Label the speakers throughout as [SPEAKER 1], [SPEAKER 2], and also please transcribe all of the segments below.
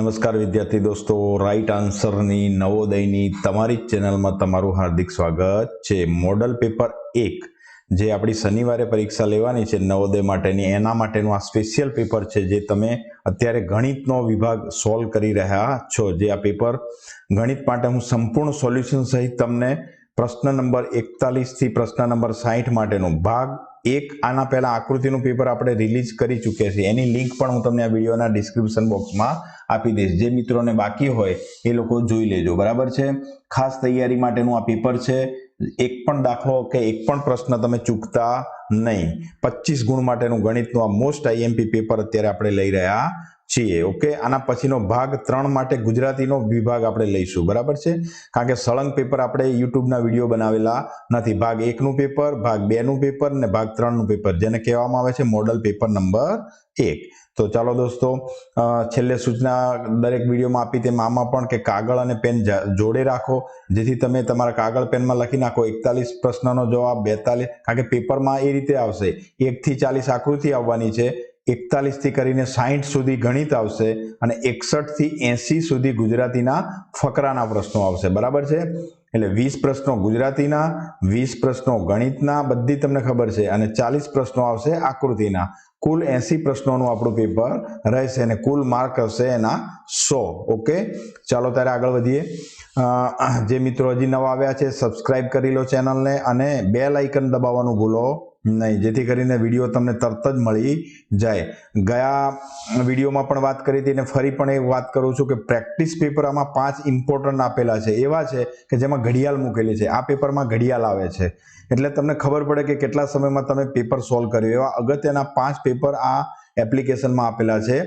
[SPEAKER 1] નમસ્કાર વિદ્યાર્થી દોસ્તો. રાઈટ આન્સરની નવોદયની તમારી જ ચેનલમાં તમારું હાર્દિક સ્વાગત છે. મોડલ પેપર એક જે આપણી શનિવારે પરીક્ષા લેવાની છે નવોદય માટેની. એના માટેનું આ સ્પેશિયલ પેપર છે જે તમે અત્યારે ગણિતનો વિભાગ સોલ્વ કરી રહ્યા છો. જે આ પેપર ગણિત માટે હું સંપૂર્ણ સોલ્યુશન સહિત તમને પ્રશ્ન નંબર એકતાલીસથી પ્રશ્ન નંબર સાહીઠ માટેનું ભાગ એક આના પહેલા આકૃતિનું પેપર આપણે રિલીઝ કરી ચૂક્યા છીએ. એની લિંક પણ હું તમને આ વિડીયોના ડિસ્ક્રિપ્શન બોક્સમાં આપી દઈશ. જે મિત્રોને બાકી હોય એ લોકો જોઈ લેજો. બરાબર છે? ખાસ તૈયારી માટેનું આ પેપર છે. એક પણ દાખલો કે એક પણ પ્રશ્ન તમે ચૂકતા નહીં. પચીસ ગુણ માટેનું ગણિતનું આ મોસ્ટ આઈએમપી પેપર અત્યારે આપણે લઈ રહ્યા છીએ, ઓકે? આના પછીનો ભાગ ત્રણ માટે ગુજરાતીનો વિભાગ આપણે લઈશું, બરાબર છે? કારણ કે સળંગ પેપર આપણે યુટ્યુબના વીડિયો બનાવેલા નથી. ભાગ એકનું પેપર, ભાગ બેનું પેપર ને ભાગ ત્રણનું પેપર, જેને કહેવામાં આવે છે મોડલ પેપર નંબર એક. તો ચાલો દોસ્તો છેલ્લે સૂચના દરેક વિડીયોમાં આપી તેમ આમાં પણ કે કાગળ અને પેન જોડે રાખો, જેથી તમે તમારા કાગળ પેનમાં લખી નાખો. એકતાલીસ પ્રશ્નનો જવાબ, બેતાલીસ, કારણ કે પેપરમાં એ રીતે આવશે. એકથી ચાલીસ આકૃતિ આવવાની છે. એકતાલીસથી કરીને સાહીઠ સુધી ગણિત આવશે અને એકસઠથી એંસી સુધી ગુજરાતીના ફકરાના પ્રશ્નો આવશે. બરાબર છે? એટલે વીસ પ્રશ્નો ગુજરાતીના, વીસ પ્રશ્નો ગણિતના, બધી તમને ખબર છે. અને ચાલીસ પ્રશ્નો આવશે આકૃતિના. કુલ એંસી પ્રશ્નોનું આપણું પેપર રહેશે અને કુલ માર્ક હશે એના સો. ઓકે? ચાલો ત્યારે આગળ વધીએ. જે મિત્રો હજી નવા આવ્યા છે સબસ્ક્રાઈબ કરી લો ચેનલને અને બેલ આઇકન દબાવવાનું ભૂલો. નહીં, જેથી કરીને વીડિયો તમને તરત જ મળી જાય. ગયા વિડીયોમાં પણ વાત કરી હતી ને ફરી પણ એ વાત કરું છું કે પ્રેક્ટિસ પેપર આમાં પાંચ ઇમ્પોર્ટન્ટ આપેલા છે. એવા છે કે જેમાં ઘડિયાળ મૂકેલી છે. આ પેપરમાં ઘડિયાળ આવે છે. એટલે તમને ખબર પડે કે કેટલા સમયમાં તમે પેપર સોલ્વ કર્યું. એવા અગત્યના પાંચ પેપર આ એપ્લિકેશનમાં આપેલા છે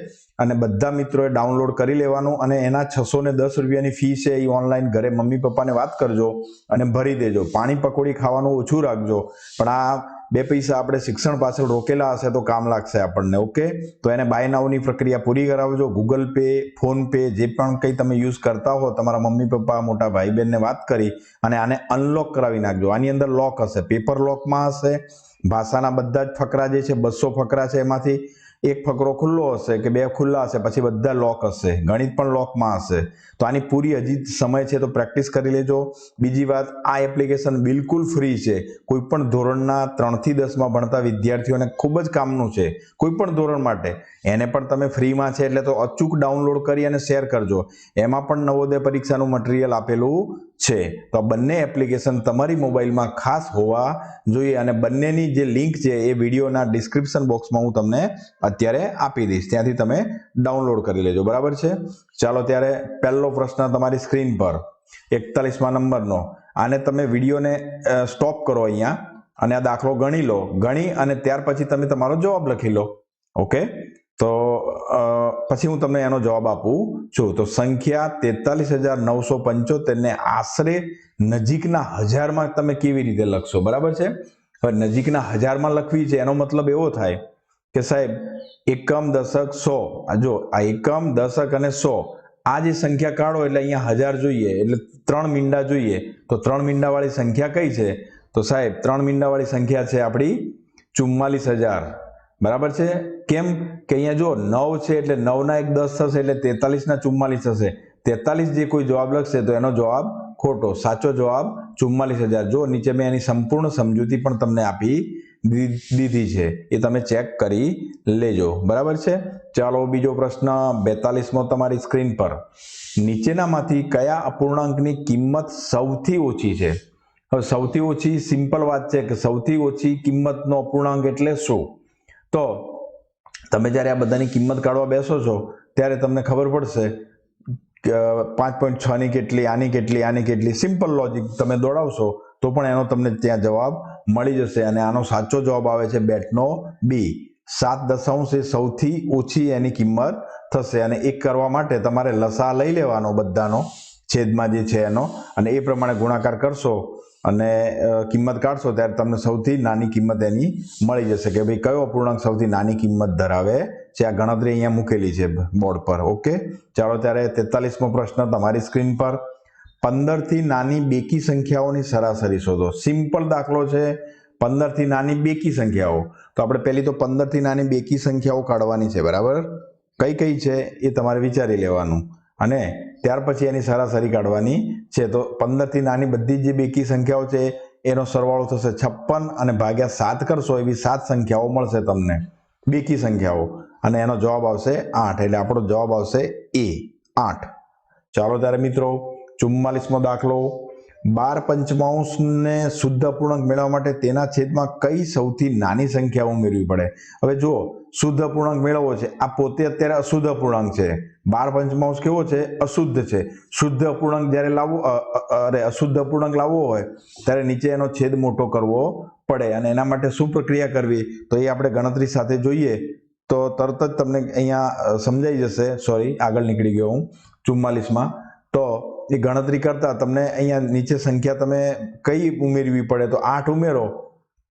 [SPEAKER 1] અને બધા મિત્રોએ ડાઉનલોડ કરી લેવાનું અને એના છસો ને દસ રૂપિયાની ફી છે એ ઓનલાઈન ઘરે મમ્મી પપ્પાને વાત કરજો અને ભરી દેજો. પાણી પકોડી ખાવાનું ઓછું રાખજો. પણ આ બે પૈસા આપણે શિક્ષણ પાછળ રોકેલા હશે તો કામ લાગશે આપણને ઓકે તો એને બાય નાવની પ્રક્રિયા પૂરી કરાવજો. ગૂગલ પે ફોનપે જે પણ કંઈ તમે યુઝ કરતા હો, તમારા મમ્મી, પપ્પા, મોટા ભાઈ બહેનને વાત કરી અને આને અનલોક કરાવી નાખજો. આની અંદર લોક હશે. પેપર લોકમાં હશે. ભાષાના બધા જ ફકરા જે છે, બસો ફકરા છે એમાંથી. એક ફકરો ખુલ્લો હશે કે બે ખુલ્લા હશે, પછી બધા લોક હશે. ગણિત પણ લોકમાં હશે. તો આની પૂરી હજી સમય છે તો પ્રેક્ટિસ કરી લેજો. બીજી વાત, આ એપ્લિકેશન બિલકુલ ફ્રી છે. કોઈ પણ ધોરણના ત્રણથી દસમાં ભણતા વિદ્યાર્થીઓને ખૂબ જ કામનું છે. કોઈ પણ ધોરણ માટે. એને પણ તમે ફ્રીમાં છે એટલે તો અચૂક ડાઉનલોડ કરી અને શેર કરજો. એમાં પણ નવોદય પરીક્ષાનું મટીરિયલ આપેલું છે. તો આ બંને એપ્લિકેશન તમારી મોબાઈલમાં ખાસ હોવા જોઈએ અને બંનેની જે લિંક છે એ વિડીયોના ડિસ્ક્રિપ્શન બોક્સમાં હું તમને અત્યારે આપી દઈશ. ત્યાંથી તમે ડાઉનલોડ કરી લેજો. બરાબર છે? ચાલો ત્યારે પહેલો પ્રશ્ન તમારી સ્ક્રીન પર. એકતાલીસમાં નંબરનો. આને તમે વિડીયોને સ્ટોપ કરો અહીંયા અને આ દાખલો ગણી લો. ગણી અને ત્યાર પછી તમે તમારો જવાબ લખી લો. ઓકે તો પછી હું તમને એનો જવાબ આપું છું. તો સંખ્યા તેતાલીસ હજાર નવસો પંચોતેરને આશરે નજીકના હજારમાં તમે કેવી રીતે લખશો? બરાબર છે? હવે નજીકના હજારમાં લખવી છે, એનો મતલબ એવો થાય કે સાહેબ, એકમ, દશક, સો. જો, આ એકમ, દશક અને સો. આ જે સંખ્યા કાઢો એટલે અહીંયા હજાર જોઈએ, એટલે ત્રણ મીંડા જોઈએ. તો ત્રણ મીંડાવાળી સંખ્યા કઈ છે? તો સાહેબ, ત્રણ મીંડાવાળી સંખ્યા છે આપણી ચુમ્માલીસ હજાર. બરાબર છે? કેમ કે અહીંયા જો નવ છે એટલે નવના એક દસ થશે એટલે તેતાલીસના ચુમ્માલીસ થશે. તેતાલીસ જે કોઈ જવાબ લખશે તો એનો જવાબ ખોટો, સાચો જવાબ ચુમ્માલીસ હજાર. જો નીચે મેં એની સંપૂર્ણ સમજૂતી પણ તમને આપી દીધી છે, એ તમે ચેક કરી લેજો. બરાબર છે? ચાલો બીજો પ્રશ્ન બેતાલીસમો તમારી સ્ક્રીન પર. નીચેનામાંથી કયા અપૂર્ણાંકની કિંમત સૌથી ઓછી છે? હવે સૌથી ઓછી સિમ્પલ વાત છે કે સૌથી ઓછી કિંમતનો અપૂર્ણાંક એટલે શું? તો તમે જ્યારે આ બધાની કિંમત કાઢવા બેસો છો, ત્યારે તમને ખબર પડશે પાંચ પોઈન્ટ છની કેટલી, આની કેટલી આની કેટલી. સિમ્પલ લોજિક તમે દોડાવશો તો પણ એનો તમને ત્યાં જવાબ મળી જશે અને આનો સાચો જવાબ આવે છે બેટનો બી સાત દશાંશ એ સૌથી ઓછી એની કિંમત થશે અને એક કરવા માટે તમારે લસા લઈ લેવાનો બધાનો છેદમાં જે છે એનો. અને એ પ્રમાણે ગુણાકાર કરશો અને કિંમત કાઢશો ત્યારે તમને સૌથી નાની કિંમત એની મળી જશે કે ભાઈ કયો અપૂર્ણાંક સૌથી નાની કિંમત ધરાવે છે? આ ગણતરી અહીંયા મૂકેલી છે બોર્ડ પર, ઓકે? ચાલો ત્યારે તેતાલીસમો પ્રશ્ન તમારી સ્ક્રીન પર. પંદરથી નાની બેકી સંખ્યાઓની સરાસરી શોધો. સિમ્પલ દાખલો છે, પંદરથી નાની બેકી સંખ્યાઓ. તો આપણે પહેલી તો પંદરથી નાની બેકી સંખ્યાઓ કાઢવાની છે, બરાબર? કઈ કઈ છે એ તમારે વિચારી લેવાનું. અને ત્યાર પછી એની સરાસરી કાઢવાની છે. તો પંદરથી નાની બધી જ બેકી સંખ્યાઓ છે, એનો સરવાળો થશે છપ્પન અને ભાગ્યા સાત કરશો એવી સાત સંખ્યાઓ મળશે તમને. બેકી સંખ્યાઓ. અને એનો જવાબ આવશે આઠ. એટલે આપણો જવાબ આવશે એ, આઠ. ચાલો ત્યારે મિત્રો, ચુમ્માલીસમો દાખલો. બાર પંચમાંશને શુદ્ધ અપૂર્ણાંક મેળવવા માટે તેના છેદમાં કઈ સૌથી નાની સંખ્યા ઉમેરવી પડે? હવે જુઓ, શુદ્ધ અપૂર્ણાંક મેળવવો છે. આ પોતે અત્યારે અશુદ્ધ અપૂર્ણાંક છે. બાર પંચમાંશ કેવો છે? અશુદ્ધ છે. શુદ્ધ અપૂર્ણાંક જ્યારે લાવવો અરે, અશુદ્ધ અપૂર્ણાંક લાવવો હોય, ત્યારે નીચે એનો છેદ મોટો કરવો પડે અને એના માટે શું પ્રક્રિયા કરવી? તો એ આપણે ગણતરી સાથે જોઈએ. તો તરત જ તમને અહીંયા સમજાઈ જશે. સોરી આગળ નીકળી ગયો હું ચુમ્માલીસમાં. તો એ ગણતરી કરતાં તમને અહીંયા નીચે સંખ્યા તમે કઈ ઉમેરવી પડે? તો આઠ ઉમેરો.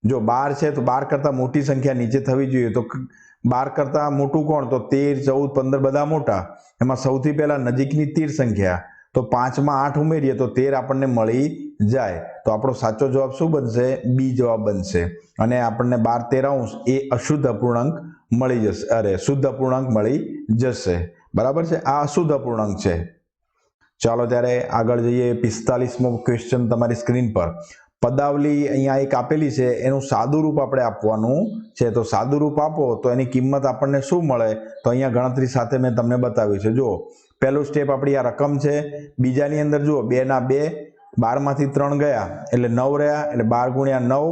[SPEAKER 1] જો બાર છે તો બાર કરતાં મોટી સંખ્યા નીચે થવી જોઈએ. તો બાર કરતાં મોટું કોણ? તો તેર, ચૌદ, પંદર બધા મોટા. એમાં સૌથી પહેલા નજીકની તીર સંખ્યા. તો પાંચમાં આઠ ઉમેરીએ તો તેર આપણને મળી જાય. તો આપણો સાચો જવાબ શું બનશે? બી જવાબ બનશે. અને આપણને બાર તેર એ અશુદ્ધ અપૂર્ણાંક મળી જશે. અરે, શુદ્ધ અપૂર્ણાંક મળી જશે. બરાબર છે? આ અશુદ્ધ અપૂર્ણાંક છે. ચાલો ત્યારે આગળ જઈએ પિસ્તાલીસમો ક્વેશ્ચન તમારી સ્ક્રીન પર. પદાવલી અહીંયા એક આપેલી છે, એનું સાદું રૂપ આપણે આપવાનું છે. તો સાદું રૂપ આપો, તો એની કિંમત આપણને શું મળે? તો અહીંયા ગણતરી સાથે મેં તમને બતાવ્યું છે. જુઓ, પહેલું સ્ટેપ આપણી આ રકમ છે. બીજાની અંદર જુઓ, બે ના બે, બારમાંથી ત્રણ ગયા, એટલે નવ રહ્યા, એટલે બાર ગુણ્યા નવ,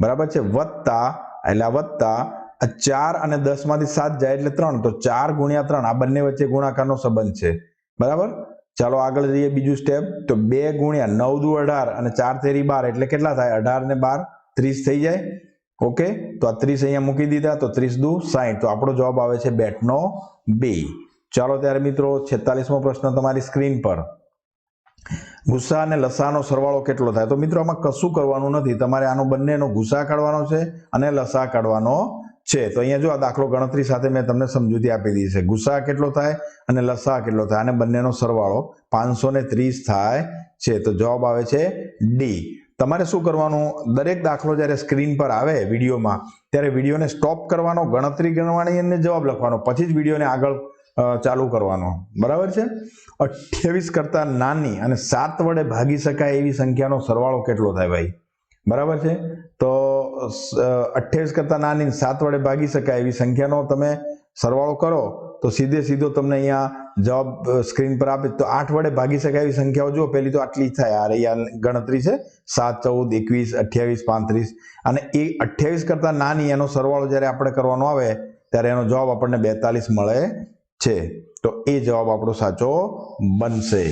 [SPEAKER 1] બરાબર છે? વત્તા, એટલે આ વત્તા, આ ચાર અને દસમાંથી સાત જાય એટલે ત્રણ. તો ચાર ગુણ્યા ત્રણ, આ બંને વચ્ચે ગુણાકારનો સંબંધ છે. બરાબર? ચાલો આગળ જઈએ બીજું સ્ટેપ તો બે ગુણ્યા નવ દુ અઢાર અને ચાર તેરી બાર એટલે કેટલા થાય? અઢાર ને બાર ત્રીસ થઈ જાય. ઓકે તો આ ત્રીસ અહીંયા મૂકી દીધા, તો ત્રીસ દુ સાહીઠ તો આપણો જવાબ આવે છે બેટનો બી. ચાલો ત્યારે મિત્રો, છેતાલીસમો પ્રશ્ન તમારી સ્ક્રીન પર. ગુસ્સા અને લસાનો સરવાળો કેટલો થાય? તો મિત્રો, આમાં કશું કરવાનું નથી. તમારે આનો બંનેનો ગુસ્સા કાઢવાનો છે અને લસા કાઢવાનો છે. તો અહીંયા જો આ દાખલો ગણતરી સાથે મેં તમને સમજૂતી આપી દીધી છે. ગુસ્સા કેટલો થાય અને લસા કેટલો થાય? અને બંનેનો સરવાળો પાંચસો ત્રીસ થાય છે. તો જવાબ આવે છે ડી તમારે શું કરવાનું? દરેક દાખલો જ્યારે સ્ક્રીન પર આવે વિડીયોમાં, ત્યારે વિડીયોને સ્ટોપ કરવાનો, ગણતરી ગણવાની અને જવાબ લખવાનો. પછી જ વિડીયોને આગળ ચાલુ કરવાનો. બરાબર છે? અઠ્યાવીસ કરતાં નાની અને સાત વડે ભાગી શકાય એવી સંખ્યાનો સરવાળો કેટલો થાય ભાઈ? બરાબર છે? તો અઠ્યાવીસ કરતાં નાની સાત વડે ભાગી શકાય એવી સંખ્યાનો તમે સરવાળો કરો, તો સીધે સીધો તમને અહીંયા જવાબ સ્ક્રીન પર આપે. તો આઠ વડે ભાગી શકાય એવી સંખ્યાઓ જુઓ. પહેલી તો આટલી થાય. આ રહી ગણતરી છે. સાત, ચૌદ, એકવીસ, અઠ્યાવીસ, પાંત્રીસ. અને એ અઠ્યાવીસ કરતાં નાની એનો સરવાળો જ્યારે આપણે કરવાનો આવે, ત્યારે એનો જવાબ આપણને બેતાલીસ મળે છે. તો એ જવાબ આપણો સાચો બનશે.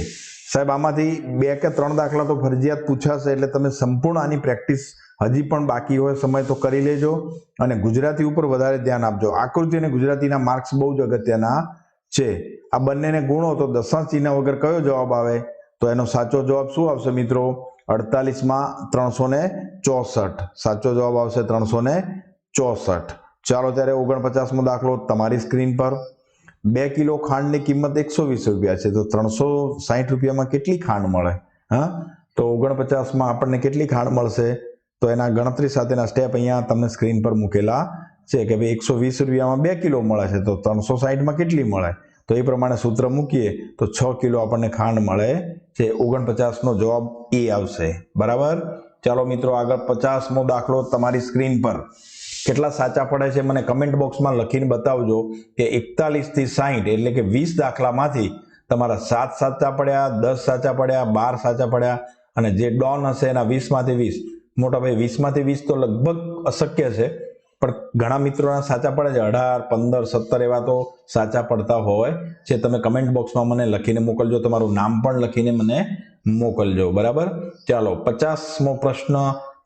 [SPEAKER 1] સાહેબ, આમાંથી બે કે ત્રણ દાખલા તો ફરજિયાત પૂછાશે, એટલે તમે સંપૂર્ણ આની પ્રેક્ટિસ હજી પણ બાકી હોય સમય તો કરી લેજો અને ગુજરાતી ઉપર વધારે ધ્યાન આપજો. આકૃતિ અને ગુજરાતીના માર્ક્સ બહુ જ અગત્યના છે. આ બંનેને ગુણો તો દશાંશ ચિહ્ન વગર કયો જવાબ આવે? તો એનો સાચો જવાબ શું આવશે મિત્રો? અડતાલીસમાં ત્રણસો ને ચોસઠ. સાચો જવાબ આવશે ત્રણસો ને ચોસઠ. ચાલો ત્યારે ઓગણપચાસમો દાખલો તમારી સ્ક્રીન પર. બે કિલો ખાંડની કિંમત એકસો વીસ રૂપિયા છે. તો ત્રણસો સાહીઠ રૂપિયામાં કેટલી ખાંડ મળે? હા? તો ઓગણપચાસમાં આપણને કેટલી ખાંડ મળશે? તો એના ગણતરી સાથેના સ્ટેપ અહીંયા તમને સ્ક્રીન પર મૂકેલા છે કે ભાઈ એકસો વીસ રૂપિયામાં બે કિલો મળે છે, તો ત્રણસો સાહીઠમાં કેટલી મળે? તો એ પ્રમાણે સૂત્ર મૂકીએ, તો છ કિલો આપણને ખાંડ મળે છે, ઓગણપચાસનો જવાબ એ આવશે. બરાબર? ચાલો મિત્રો, આગળ પચાસમો દાખલો તમારી સ્ક્રીન પર. કેટલા સાચા પડે છે મને કમેન્ટ બોક્સમાં લખીને બતાવજો કે એકતાલીસથી સાહીઠ એટલે કે વીસ દાખલામાંથી તમારા સાત સાચા પડ્યા, દસ સાચા પડ્યા, બાર સાચા પડ્યા અને જે ડોન હશે એના વીસમાંથી વીસ. મોટા ભાઈ વીસમાંથી વીસ તો લગભગ અશક્ય છે. પણ ઘણા મિત્રોના સાચા પડે છે. અઢાર, પંદર, સત્તર એવા તો સાચા પડતા હોય છે. તમે કમેન્ટ બોક્સમાં મને લખીને મોકલજો. તમારું નામ પણ લખીને મને મોકલજો. બરાબર? ચાલો, પચાસમો પ્રશ્ન.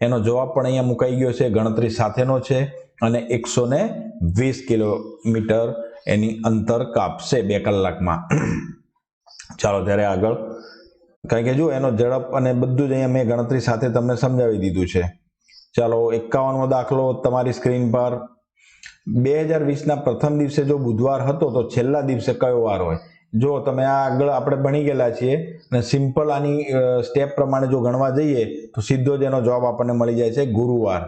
[SPEAKER 1] એનો જવાબ પણ અહીંયા મુકાઈ ગયો છે. ગણતરી સાથેનો છે અને એકસો ને વીસ કિલોમીટર એની અંતર કાપશે બે કલાકમાં. ચાલો, ત્યારે આગળ. કારણ કે જો એનો ઝડપ અને બધું જ અહીંયા મેં ગણતરી સાથે તમને સમજાવી દીધું છે. ચાલો, એકાવનમો દાખલો તમારી સ્ક્રીન પર. બે હજાર વીસના પ્રથમ દિવસે જો બુધવાર હતો તો છેલ્લા દિવસે કયો વાર હોય? જો તમે આ આગળ આપણે ભણી ગયેલા છીએ અને સિમ્પલ આની સ્ટેપ પ્રમાણે જો ગણવા જઈએ તો સીધો જ એનો જવાબ આપણને મળી જાય છે ગુરુવાર.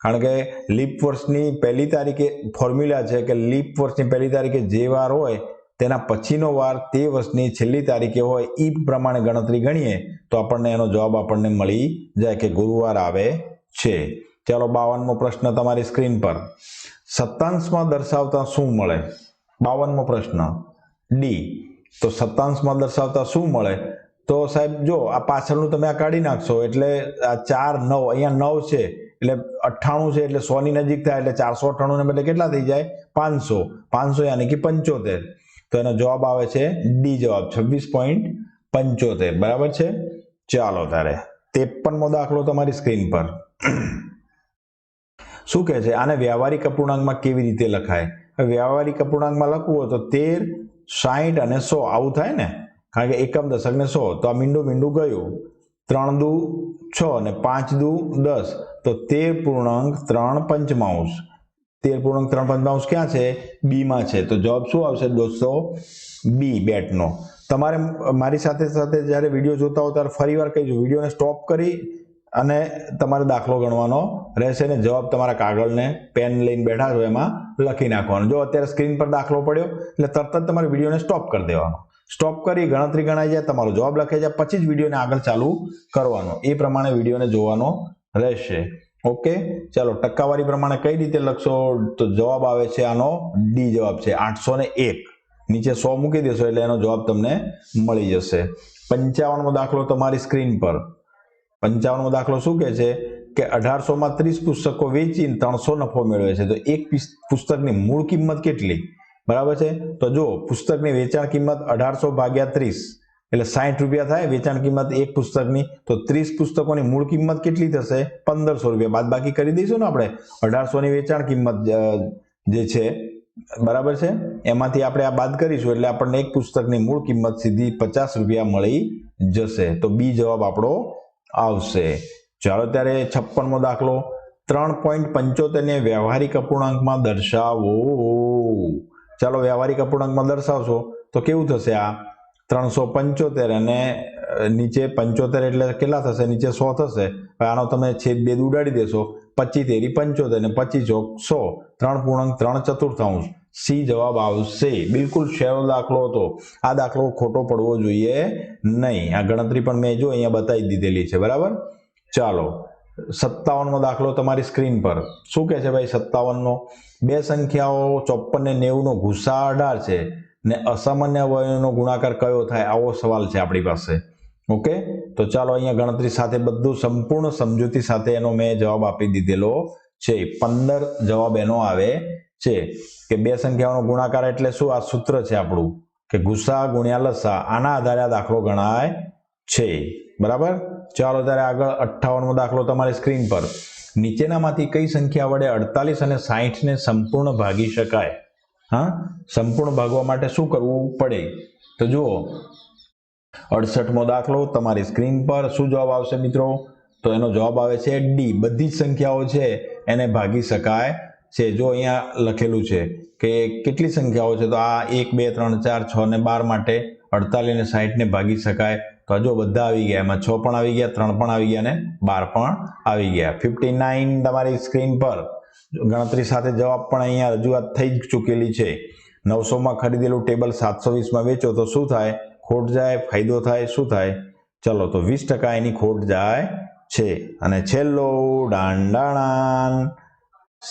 [SPEAKER 1] કારણ કે લીપ વર્ષની પહેલી તારીખે ફોર્મ્યુલા છે કે લીપ વર્ષની પહેલી તારીખે જે વાર હોય તેના પછીનો વાર તે વર્ષની છેલ્લી તારીખે હોય એ પ્રમાણે ગણતરી ગણીએ તો આપણને એનો જવાબ આપણને મળી જાય કે ગુરુવાર આવે છે. ચાલો બાવનમો પ્રશ્ન તમારી સ્ક્રીન પર. સત્તાંશમાં દર્શાવતા શું મળે? બાવનમો પ્રશ્ન. ડી. તો સત્તાંશમાં દર્શાવતા શું મળે? તો સાહેબ જો આ પાછળનું તમે આ કાઢી નાખશો એટલે આ ચાર નવ, અહીંયા નવ છે એટલે અઠ્ઠાણું છે એટલે સોની નજીક થાય એટલે ચારસો અઠ્ઠાણું ને બદલે કેટલા થઈ જાય? પાંચસો. પાંચસો યાની કે પંચોતેર. તો એનો જવાબ આવે છે ડી જવાબ, છવ્વીસ પોઈન્ટ પંચોતેર. બરાબર છે? ચાલો તારે ત્રેપનમો દાખલો તમારી સ્ક્રીન પર. શું કહે છે? આને વ્યવહારિક અપૂર્ણાંકમાં કેવી રીતે લખાય? વ્યવહારિક અપૂર્ણાંકમાં લખવું હોય તો તેર સાહીઠ અને સો આવું થાય ને? કારણ કે એકમ દશક ને સો, તો આ મીંડું મીંડું ગયું. ત્રણ દુ છ અને પાંચ દુ દસ, તો તેર પૂર્ણાંક ત્રણ પંચમાંશ. તેર પૂર્ણાંક ત્રણ પંચમાંશ ક્યાં છે? બીમાં છે. તો જવાબ શું આવશે? દોસ્તો બી બેટનો. તમારે મારી સાથે સાથે જ્યારે વીડિયો જોતા હો ત્યારે ફરી વાર કહીજો. વિડીયોને સ્ટોપ કરી અને તમારે દાખલો ગણવાનો રહેશે ને જવાબ તમારા કાગળને પેન લઈને બેઠા છો એમાં લખી નાખવાનો. જો અત્યારે સ્ક્રીન પર દાખલો પડ્યો, એટલે તરત જ તમારે વિડીયોને સ્ટોપ કરી દેવાનો. સ્ટોપ કરી ગણતરી ગણાઈ જાય, તમારો જવાબ લખાઈ જાય, પછી જ વિડીયોને આગળ ચાલુ કરવાનો. એ પ્રમાણે વિડીયોને જોવાનો રહેશે. ઓકે ચાલો, ટકાવારી પ્રમાણે કઈ રીતે લખશો? તો જવાબ આવે છે આનો ડી જવાબ છે, આઠસો એક. નીચે સો મૂકી દેશો એટલે એનો જવાબ તમને મળી જશે. પંચાવનમો દાખલો તમારી સ્ક્રીન પર. પંચાવનમો દાખલો શું કહે છે? કે અઢારસોમાં ત્રીસ પુસ્તકો વેચીને ત્રણસો નફો મેળવે છે. તો એક પીસ- પુસ્તકની મૂળ કિંમત કેટલી? બરાબર છે? તો જો પુસ્તકની વેચાણ કિંમત અઢારસો ભાગ્યા ત્રીસ. એટલે સાઠ રૂપિયા થાય, વેચાણ કિંમત એક પુસ્તકની, તો ત્રીસ પુસ્તકોની મૂળ કિંમત કેટલી થશે? પંદરસો રૂપિયા. બાદ બાકી કરી દઈશું ને આપણે? અઢારસોની વેચાણ કિંમત જે છે, બરાબર છે? એમાંથી આપણે આ બાદ કરીશું એટલે આપણને એક પુસ્તકની મૂળ કિંમત સીધી પચાસ રૂપિયા મળી જશે. તો બી જવાબ આપણો આવશે. ચાલો ત્યારે છપ્પનમો દાખલો. ત્રણ પોઈન્ટ પંચોતેરને વ્યવહારિક અપૂર્ણાંકમાં દર્શાવો. ચાલો વ્યવહારિક અપૂર્ણાંકમાં દર્શાવશો. તો કેવું થશે આ? ત્રણસો પંચોતેર અને નીચે પંચોતેર એટલે કેટલા થશે? નીચે સો થશે. આનો તમે છેદ બેદ ઉડાડી દેશો. પચી તેરી પંચોતેર ને પચીસ ચોક સો. ત્રણ પૂર્ણાંક ત્રણ ચતુર્થાંશ. સી જવાબ આવશે. બિલકુલ શેરો દાખલો હતો. આ દાખલો ખોટો પડવો જોઈએ નહીં. આ ગણતરી પણ મેં જો અહીંયા બતાવી દીધેલી છે, બરાબર? ચાલો. સત્તાવનમો દાખલો તમારી સ્ક્રીન પર. શું કહે છે ભાઈ સત્તાવનનો? બે સંખ્યાઓ ચોપન ને નેવુંનો ગુસ્સા અઢાર છે. ને અસામાન્ય અવયવનો ગુણાકાર કયો થાય? આવો સવાલ છે આપણી પાસે. ઓકે? તો ચાલો અહીંયા ગણતરી સાથે બધું સંપૂર્ણ સમજૂતી સાથે એનો મેં જવાબ આપી દીધેલો છે. પંદર જવાબ એનો આવે છે. કે બે સંખ્યાઓનો ગુણાકાર એટલે શું? આ સૂત્ર છે આપણું. કે ગુસ્સા ગુણ્યા લસા આના આધારે આ દાખલો ગણાય છે. બરાબર? ચાલો ત્યારે આગળ અઠ્ઠાવનમો દાખલો તમારી સ્ક્રીન પર. નીચેનામાંથી કઈ સંખ્યા વડે અડતાલીસ અને સાહીઠને સંપૂર્ણ ભાગી શકાય? હા? સંપૂર્ણ ભાગવા માટે શું કરવું પડે? તો જુઓ, અડસઠમો દાખલો તમારી સ્ક્રીન પર શું જવાબ આવશે મિત્રો? તો એનો જવાબ આવે છે ડી બધી જ સંખ્યાઓ છે, એને ભાગી શકાય છે. જો અહીંયા લખેલું છે કે કેટલી સંખ્યાઓ છે, તો આ એક, બે, ત્રણ, ચાર, છ ને બાર માટે અડતાલીસ ને સાહીઠને ભાગી શકાય. તો જો બધા આવી ગયા, એમાં છ પણ આવી ગયા, ત્રણ પણ આવી ગયા ને બાર પણ આવી ગયા. ફિફ્ટી નાઇન તમારી સ્ક્રીન પર. ગણતરી સાથે જવાબ પણ અહીંયા રજૂઆત થઈ જ ચૂકેલી છે. નવસોમાં ખરીદેલું ટેબલ સાતસો વીસમાં વેચો તો શું થાય? ખોટ જાય, ફાયદો થાય, શું થાય? ચલો તો વીસ ટકા એની ખોટ જાય છે. અને છેલ્લો દાંડાણાન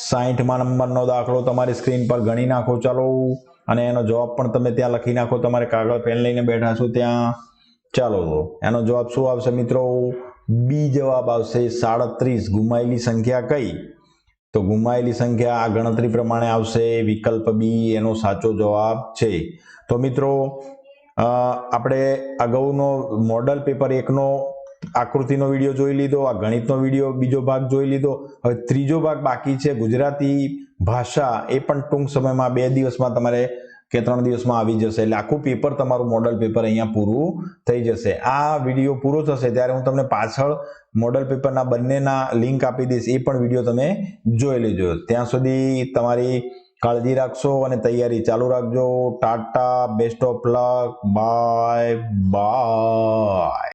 [SPEAKER 1] સાહીઠમાં નંબરનો દાખલો તમારી સ્ક્રીન પર ગણી નાખો, ચાલો. અને એનો જવાબ પણ તમે ત્યાં લખી નાખો, તમારે કાગળ, પેન લઈને બેઠા છો ત્યાં. ચાલો તો, એનો જવાબ શું આવશે મિત્રો? બી જવાબ આવશે સાડત્રીસ. ગુમાયેલી સંખ્યા કઈ? તો ગુમાયેલી સંખ્યા આ ગણતરી પ્રમાણે આવશે. વિકલ્પ બી એનો સાચો જવાબ છે. તો મિત્રો આપણે અગાઉનો મોડલ પેપર એકનો આકૃતિનો વીડિયો જોઈ લીધો, આ ગણિતનો વીડિયો બીજો ભાગ જોઈ લીધો. હવે ત્રીજો ભાગ બાકી છે, ગુજરાતી ભાષા. એ પણ ટૂંક સમયમાં બે દિવસમાં તમારે કે ત્રણ દિવસમાં આવી જશે. એટલે આખું પેપર તમારું મોડલ પેપર અહીંયા પૂરું થઈ જશે. આ વીડિયો પૂરો થશે ત્યારે હું તમને પાછળ મોડલ પેપરના બંનેના લિંક આપી દઈશ. એ પણ વીડિયો તમે જોઈ લેજો. ત્યાં સુધી તમારી કાળજી રાખશો અને તૈયારી ચાલુ રાખજો. Tata best of luck bye bye